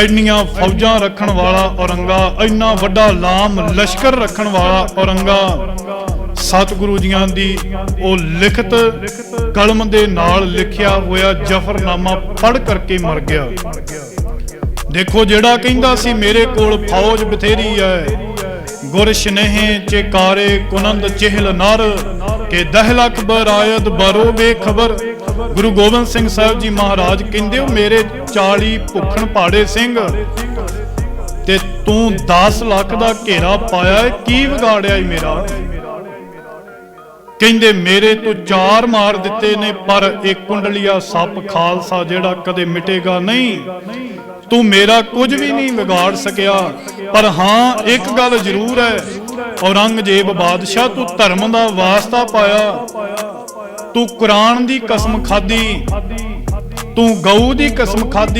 ਇੰਨੀਆਂ ਫੌਜਾਂ ਰੱਖਣ ਵਾਲਾ ਔਰੰਗਾ ਇੰਨਾ ਵੱਡਾ ਲਾਮ ਲਸ਼ਕਰ ਰੱਖਣ ਵਾਲਾ ਔਰੰਗਾ। ਸਤਿਗੁਰੂ ਜੀਆਂ ਦੀ ਉਹ ਲਿਖਤ ਕਲਮ ਦੇ ਨਾਲ ਲਿਖਿਆ ਹੋਇਆ ਜਫਰਨਾਮਾ ਪੜ੍ਹ ਕਰਕੇ ਮਰ ਗਿਆ। ਦੇਖੋ ਜਿਹੜਾ ਕਹਿੰਦਾ ਸੀ, ਮੇਰੇ ਕੋਲ ਫੌਜ ਬਥੇਰੀ ਹੈ ਗੁਰ ਸ਼ਨੇਹ ਚੇਕਾਰੇ ਕੁਨੰਦ ਚਹਿਲ ਨਰ, ਕੇ ਦਹ ਲੱਖ ਬਰਾਇਦ ਬਰੋ ਬੇਖਬਰ ਗੁਰੂ ਗੋਬਿੰਦ ਸਿੰਘ ਸਾਹਿਬ ਜੀ ਮਹਾਰਾਜ ਕਹਿੰਦੇ ਹੋ ਮੇਰੇ 40 ਭੁੱਖਣ ਪਾੜੇ ਸਿੰਘ, ਤੇ ਤੂੰ 10 ਲੱਖ ਦਾ ਘੇਰਾ ਪਾਇਆ ਕੀ ਵਿਗਾੜਿਆ ਈ ਮੇਰਾ? ਕਹਿੰਦੇ, ਮੇਰੇ ਤੋਂ ਚਾਰ ਮਾਰ ਦਿੱਤੇ ਨੇ, ਪਰ ਇਹ ਕੁੰਡਲੀਆ ਸੱਪ ਖਾਲਸਾ ਜਿਹੜਾ ਕਦੇ ਮਿਟੇਗਾ ਨਹੀਂ। ਤੂੰ ਮੇਰਾ ਕੁਝ ਵੀ ਨਹੀਂ ਵਿਗਾੜ ਸਕਿਆ, ਪਰ ਹਾਂ, ਇੱਕ ਗੱਲ ਜ਼ਰੂਰ ਹੈ, ਔਰੰਗਜ਼ੇਬ ਬਾਦਸ਼ਾਹ ਤੂੰ ਧਰਮ ਦਾ ਵਾਸਤਾ ਪਾਇਆ। ਤੂੰ ਕੁਰਾਨ ਦੀ ਕਸਮ ਖਾਦੀ ਤੂੰ ਗਊ ਦੀ ਕਸਮ ਖਾਦੀ